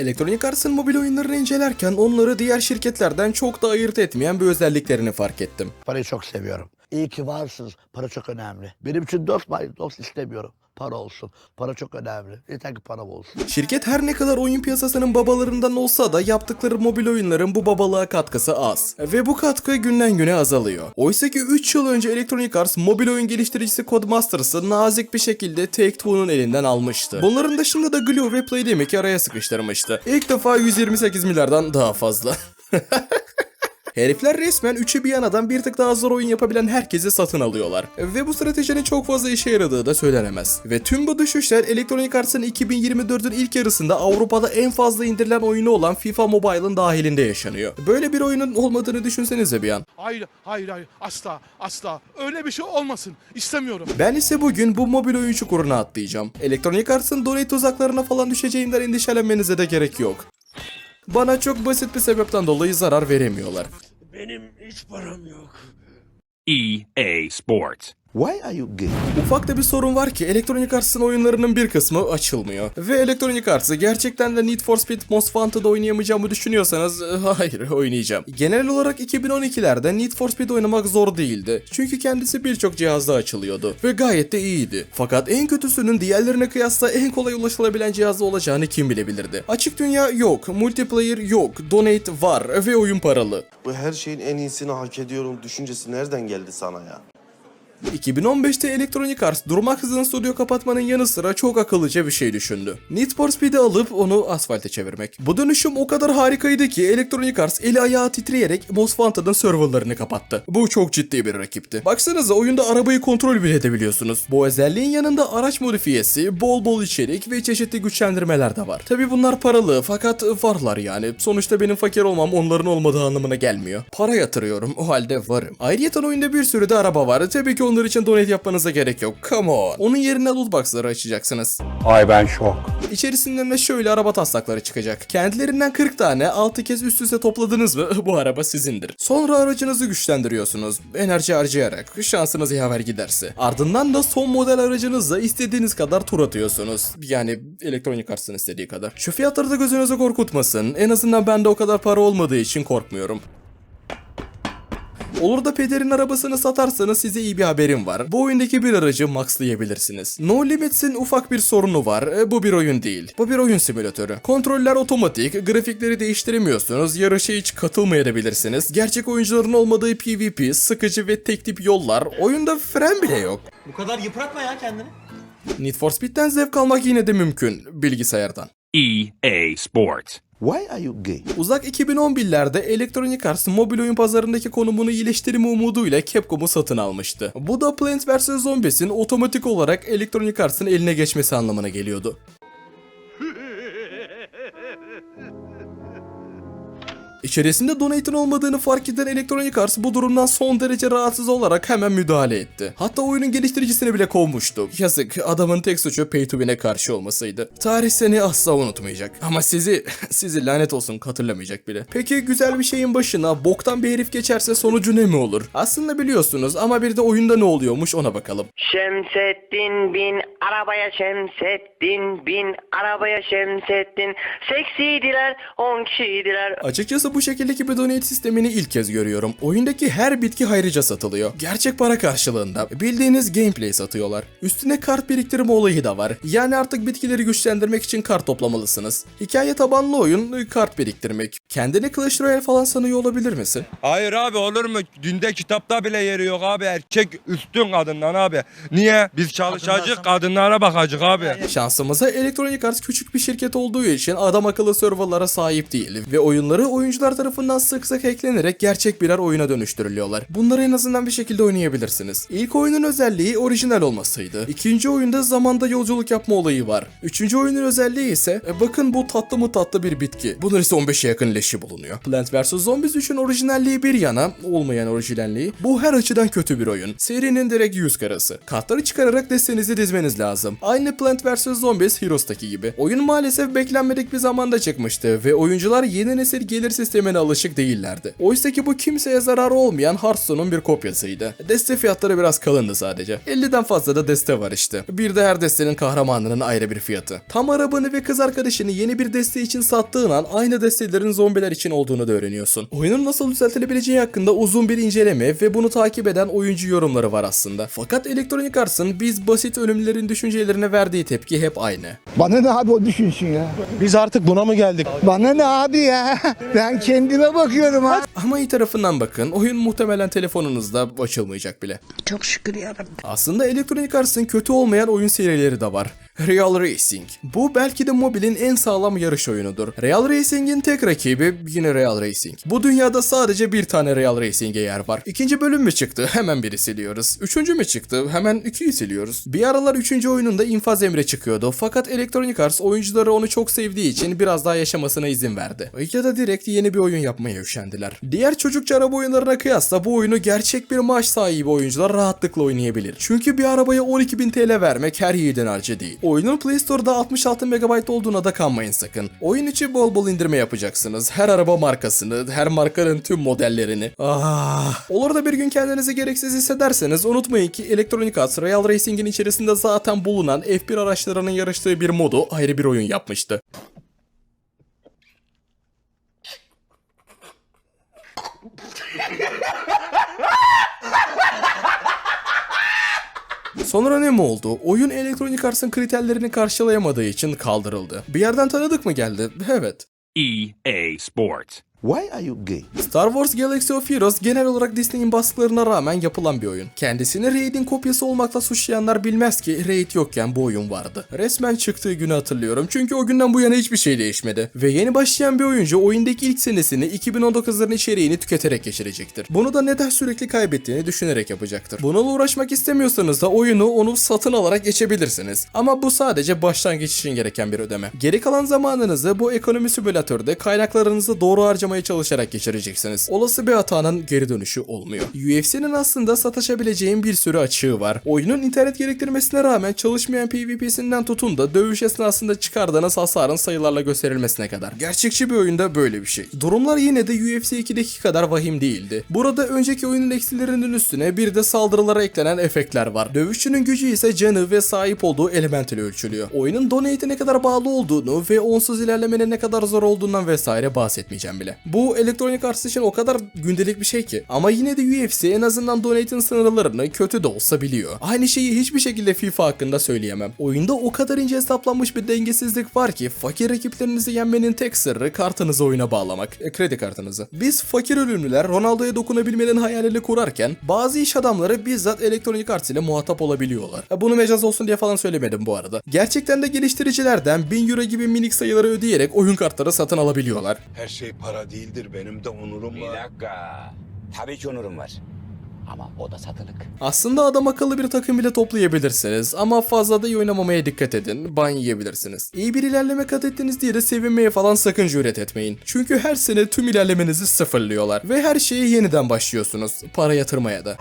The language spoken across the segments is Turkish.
Electronic Arts'ın mobil oyunlarını incelerken onları diğer şirketlerden çok da ayırt etmeyen bir özelliklerini fark ettim. Parayı çok seviyorum. İyi ki varsınız. Para çok önemli. Benim için dost var. Dost istemiyorum. Para olsun. Para çok önemli. Yeter ki para olsun. Şirket her ne kadar oyun piyasasının babalarından olsa da yaptıkları mobil oyunların bu babalığa katkısı az. Ve bu katkı günden güne azalıyor. Oysa ki 3 yıl önce Electronic Arts mobil oyun geliştiricisi Codemasters'ı nazik bir şekilde Take-Two'nun elinden almıştı. Bunların dışında da Glue ve Playdemic'i araya sıkıştırmıştı. İlk defa 128 milyardan daha fazla. Herifler resmen üçü bir yanadan bir tık daha zor oyun yapabilen herkesi satın alıyorlar. Ve bu stratejinin çok fazla işe yaradığı da söylenemez. Ve tüm bu düşüşler Electronic Arts'ın 2024'ün ilk yarısında Avrupa'da en fazla indirilen oyunu olan FIFA Mobile'ın dahilinde yaşanıyor. Böyle bir oyunun olmadığını düşünsenize bir an. Hayır, hayır, hayır. Asla, asla. Öyle bir şey olmasın. İstemiyorum. Ben ise bugün bu mobil oyun çukuruna atlayacağım. Electronic Arts'ın donate tuzaklarına falan düşeceğinden endişelenmenize de gerek yok. Bana çok basit bir sebepten dolayı zarar veremiyorlar. EA Sports. Why are you gay? Ufak da bir sorun var ki Electronic Arts'ın oyunlarının bir kısmı açılmıyor. Ve Electronic Arts'ı gerçekten de Need for Speed Most Wanted'da oynayamayacağımı düşünüyorsanız e, hayır oynayacağım. Genel olarak 2012'lerde Need for Speed oynamak zor değildi. Çünkü kendisi birçok cihazda açılıyordu. Ve gayet de iyiydi. Fakat en kötüsünün diğerlerine kıyasla en kolay ulaşılabilen cihazda olacağını kim bilebilirdi. Açık dünya yok, multiplayer yok, donate var ve oyun paralı. Bu her şeyin en iyisini hak ediyorum düşüncesi nereden geldi sana ya? 2015'te Electronic Arts durmaksızın stüdyo kapatmanın yanı sıra çok akıllıca bir şey düşündü. Need for Speed'i alıp onu asfalte çevirmek. Bu dönüşüm o kadar harikaydı ki Electronic Arts eli ayağı titreyerek Most Wanted'ın serverlarını kapattı. Bu çok ciddi bir rakipti. Baksanıza oyunda arabayı kontrol bile edebiliyorsunuz. Bu özelliğin yanında araç modifiyesi, bol bol içerik ve çeşitli güçlendirmeler de var. Tabi bunlar paralı fakat varlar yani. Sonuçta benim fakir olmam onların olmadığı anlamına gelmiyor. Para yatırıyorum o halde varım. Ayrıca oyunda bir sürü de araba var. Tabii ki onlar için donate yapmanıza gerek yok. Come on. Onun yerine loot box'ları açacaksınız. Ay ben şok. İçerisinden de şöyle araba taslakları çıkacak. Kendilerinden 40 tane 6 kez üst üste topladınız mı bu araba sizindir. Sonra aracınızı güçlendiriyorsunuz. Enerji harcayarak şansınız yaver giderse. Ardından da son model aracınızla istediğiniz kadar tur atıyorsunuz. Yani elektronik artsın istediği kadar. Şu fiyatları da gözünüze korkutmasın. En azından bende o kadar para olmadığı için korkmuyorum. Olur da pederin arabasını satarsanız size iyi bir haberim var. Bu oyundaki bir aracı maxlayabilirsiniz. No Limits'in ufak bir sorunu var. E, Bu bir oyun değil. Bu bir oyun simülatörü. Kontroller otomatik, grafikleri değiştiremiyorsunuz, yarışa hiç katılmayabilirsiniz. Gerçek oyuncuların olmadığı PvP, sıkıcı ve tek tip yollar, oyunda fren bile yok. Bu kadar yıpratma ya kendini. Need for Speed'den zevk almak yine de mümkün bilgisayardan. EA Sports. Why are you gay? Uzak 2011'lerde Electronic Arts mobil oyun pazarındaki konumunu iyileştirme umuduyla Capcom'u satın almıştı. Bu da Plants vs Zombies'in otomatik olarak Electronic Arts'ın eline geçmesi anlamına geliyordu. İçerisinde donate'in olmadığını fark eden Electronic Arts bu durumdan son derece rahatsız olarak hemen müdahale etti. Hatta oyunun geliştiricisini bile kovmuştu. Yazık adamın tek suçu pay to win'e karşı olmasıydı. Tarih seni asla unutmayacak. Ama sizi, sizi lanet olsun hatırlamayacak bile. Peki güzel bir şeyin başına boktan bir herif geçerse sonucu ne mi olur? Aslında biliyorsunuz ama bir de oyunda ne oluyormuş ona bakalım. Şemsettin bin arabaya Şemsettin bin arabaya Şemsettin seksiydiler on kişiydiler Açıkçası bu şekildeki bir donate sistemini ilk kez görüyorum. Oyundaki her bitki hayrıca satılıyor. Gerçek para karşılığında. Bildiğiniz gameplay satıyorlar. Üstüne kart biriktirme olayı da var. Yani artık bitkileri güçlendirmek için kart toplamalısınız. Hikaye tabanlı oyun, kart biriktirmek. Kendini Clash Royale falan sanıyor olabilir misin? Hayır abi olur mu? Dinde kitapta bile yeri yok abi. Erkek üstün kadından abi. Niye? Biz çalışacak kadınlara bakacak abi. Şansımıza Electronic Arts küçük bir şirket olduğu için adam akıllı serverlara sahip değil ve oyunları oyuncular tarafından sık sık eklenerek gerçek birer oyuna dönüştürülüyorlar. Bunları en azından bir şekilde oynayabilirsiniz. İlk oyunun özelliği orijinal olmasıydı. İkinci oyunda zamanda yolculuk yapma olayı var. Üçüncü oyunun özelliği ise e, bakın bu tatlı mı tatlı bir bitki. Bunun ise 15'e yakın birleşi bulunuyor. Plant vs. Zombies 3'ün orijinalliği bir yana, olmayan orijinalliği, bu her açıdan kötü bir oyun. Serinin direkt yüz karası. Kartları çıkararak destenizi dizmeniz lazım. Aynı Plant vs. Zombies Heroes'taki gibi. Oyun maalesef beklenmedik bir zamanda çıkmıştı ve oyuncular yeni nesil gelir sistemine alışık değillerdi. Oysa ki bu kimseye zararı olmayan Hearthstone'un bir kopyasıydı. Deste fiyatları biraz kalındı sadece. 50'den fazla da deste var işte. Bir de her destenin kahramanının ayrı bir fiyatı. Tam arabanı ve kız arkadaşını yeni bir deste için sattığın an aynı destelerin zombiler için olduğunu da öğreniyorsun. Oyunun nasıl düzeltilebileceği hakkında uzun bir inceleme ve bunu takip eden oyuncu yorumları var aslında. Fakat Electronic Arts'ın biz basit ölümlerin düşüncelerine verdiği tepki hep aynı. Bana ne abi o düşünsün ya. Biz artık buna mı geldik? Bana ne abi ya. Ben kendime bakıyorum ha. Ama iyi tarafından bakın, oyun muhtemelen telefonunuzda açılmayacak bile. Çok şükür yarabbim. Aslında Electronic Arts'ın kötü olmayan oyun serileri de var. Real Racing. Bu belki de mobilin en sağlam yarış oyunudur. Real Racing'in tek rakibi yine Real Racing. Bu dünyada sadece bir tane Real Racing'e yer var. İkinci bölüm mü çıktı? Hemen biri siliyoruz. Üçüncü mü çıktı? Hemen ikiyi siliyoruz. Bir aralar üçüncü oyununda infaz emri çıkıyordu. Fakat Electronic Arts oyuncuları onu çok sevdiği için biraz daha yaşamasına izin verdi. Ya da direkt yeni bir oyun yapmaya üşendiler. Diğer çocukça araba oyunlarına kıyasla bu oyunu gerçek bir maaş sahibi oyuncular rahatlıkla oynayabilir. Çünkü bir arabaya 12.000 TL vermek her yiğidin harcı değil. Oyunun Play Store'da 66 MB olduğuna da kanmayın sakın. Oyun içi bol bol indirme yapacaksınız. Her araba markasını, her markanın tüm modellerini. Ah. Olur da bir gün kendinizi gereksiz hissederseniz unutmayın ki Electronic Arts Real Racing'in içerisinde zaten bulunan F1 araçlarının yarıştığı bir modu ayrı bir oyun yapmıştı. Sonra ne mi oldu? Oyun Electronic Arts'ın kriterlerini karşılayamadığı için kaldırıldı. Bir yerden tanıdık mı geldi? Evet. EA Sports. Why are you gay? Star Wars Galaxy of Heroes genel olarak Disney'in baskılarına rağmen yapılan bir oyun. Kendisini Raid'in kopyası olmakla suçlayanlar bilmez ki Raid yokken bu oyun vardı. Resmen çıktığı günü hatırlıyorum çünkü o günden bu yana hiçbir şey değişmedi. Ve yeni başlayan bir oyuncu oyundaki ilk senesini 2019'ların içeriğini tüketerek geçirecektir. Bunu da neden sürekli kaybettiğini düşünerek yapacaktır. Bununla uğraşmak istemiyorsanız da oyunu onu satın alarak geçebilirsiniz. Ama bu sadece başlangıç için gereken bir ödeme. Geri kalan zamanınızı bu ekonomi simülatörde kaynaklarınızı doğru harcamaya çalışarak geçireceksiniz. Olası bir hatanın geri dönüşü olmuyor. UFC'nin aslında sataşabileceğin bir sürü açığı var. Oyunun internet gerektirmesine rağmen çalışmayan PvP'sinden tutun da dövüş esnasında çıkardığınız hasarın sayılarla gösterilmesine kadar. Gerçekçi bir oyunda böyle bir şey. Durumlar yine de UFC 2'deki kadar vahim değildi. Burada önceki oyunun eksilerinin üstüne bir de saldırılara eklenen efektler var. Dövüşçünün gücü ise canı ve sahip olduğu elementle ölçülüyor. Oyunun donate'e ne kadar bağlı olduğunu ve onsuz ilerlemenin ne kadar zor olduğundan vesaire bahsetmeyeceğim bile. Bu Electronic Arts için o kadar gündelik bir şey ki. Ama yine de UFC en azından donate'in sınırlarını kötü de olsa biliyor. Aynı şeyi hiçbir şekilde FIFA hakkında söyleyemem. Oyunda o kadar ince hesaplanmış bir dengesizlik var ki fakir rakiplerinizi yenmenin tek sırrı kartınızı oyuna bağlamak. E, kredi kartınızı. Biz fakir ölümlüler Ronaldo'ya dokunabilmenin hayalini kurarken bazı iş adamları bizzat Electronic Arts ile muhatap olabiliyorlar. E, bunu mecaz olsun diye falan söylemedim bu arada. Gerçekten de geliştiricilerden 1000 euro gibi minik sayıları ödeyerek oyun kartları satın alabiliyorlar. Her şey para değildir. Benim de onurum Bir var. dakika. Tabii ki onurum var. Ama o da satılık. Aslında adam akıllı bir takım bile toplayabilirsiniz ama fazla da iyi oynamamaya dikkat edin, ban yiyebilirsiniz. İyi bir ilerleme kat ettiniz diye de sevinmeye falan sakın cüret etmeyin. Çünkü her sene tüm ilerlemenizi sıfırlıyorlar ve her şeye yeniden başlıyorsunuz. Para yatırmaya da.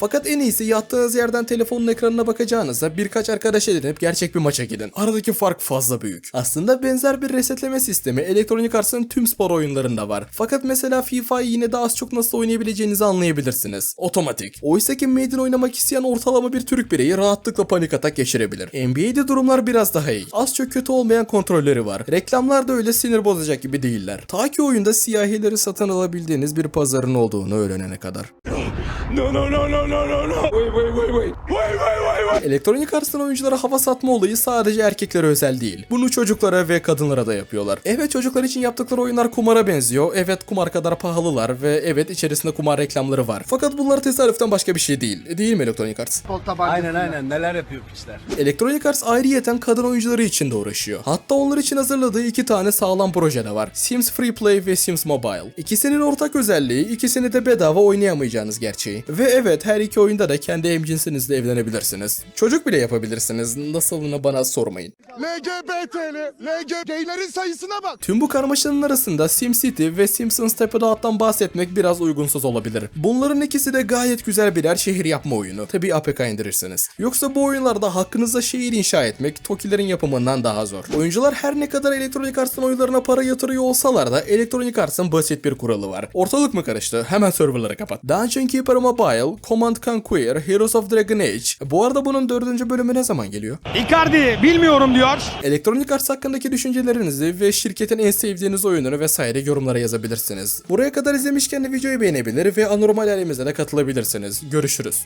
Fakat en iyisi yattığınız yerden telefonun ekranına bakacağınıza birkaç arkadaş edinip gerçek bir maça gidin. Aradaki fark fazla büyük. Aslında benzer bir resetleme sistemi Electronic Arts'ın tüm spor oyunlarında var. Fakat mesela FIFA'yı yine de az çok nasıl oynayabileceğinizi anlayabilirsiniz. Otomatik. Oysa ki Maiden oynamak isteyen ortalama bir Türk bireyi rahatlıkla panik atak geçirebilir. NBA'de durumlar biraz daha iyi. Az çok kötü olmayan kontrolleri var. Reklamlar da öyle sinir bozacak gibi değiller. Ta ki oyunda siyahileri satın alabildiğiniz bir pazarın olduğunu öğrenene kadar. No no no no no no no. Wait wait wait wait. Elektronik Arts'ın oyunculara hava satma olayı sadece erkeklere özel değil. Bunu çocuklara ve kadınlara da yapıyorlar. Evet çocuklar için yaptıkları oyunlar kumara benziyor. Evet kumar kadar pahalılar ve evet içerisinde kumar reklamları var. Fakat bunlar tesadüften başka bir şey değil. Değil mi Elektronik Arts? Aynen aynen neler yapıyor pisler. Electronic Arts ayrıyeten kadın oyuncuları için de uğraşıyor. Hatta onlar için hazırladığı iki tane sağlam proje de var. Sims Free Play ve Sims Mobile. İkisinin ortak özelliği ikisini de bedava oynayamayacağınız gerçeği. Ve evet her iki oyunda da kendi hemcinsinizle evlenebilirsiniz. Çocuk bile yapabilirsiniz. Nasılını bana sormayın. LGBT'li, LG gaylerin sayısına bak. Tüm bu karmaşanın arasında SimCity ve Simpsons Step Out'tan bahsetmek biraz uygunsuz olabilir. Bunların ikisi de gayet güzel birer şehir yapma oyunu. Tabi APK indirirsiniz. Yoksa bu oyunlarda hakkınızda şehir inşa etmek Tokilerin yapımından daha zor. Oyuncular her ne kadar Electronic Arts'ın oyunlarına para yatırıyor olsalar da Electronic Arts'ın basit bir kuralı var. Ortalık mı karıştı? Hemen serverları kapat. Dungeon Keeper Mobile, Command Conquer, Heroes of Dragon Age. Bu arada bunun dördüncü bölümü ne zaman geliyor? Icardi bilmiyorum diyor. Electronic Arts hakkındaki düşüncelerinizi ve şirketin en sevdiğiniz oyununu vesaire yorumlara yazabilirsiniz. Buraya kadar izlemişken de videoyu beğenebilir ve anormal alemimize de katılabilirsiniz. Görüşürüz.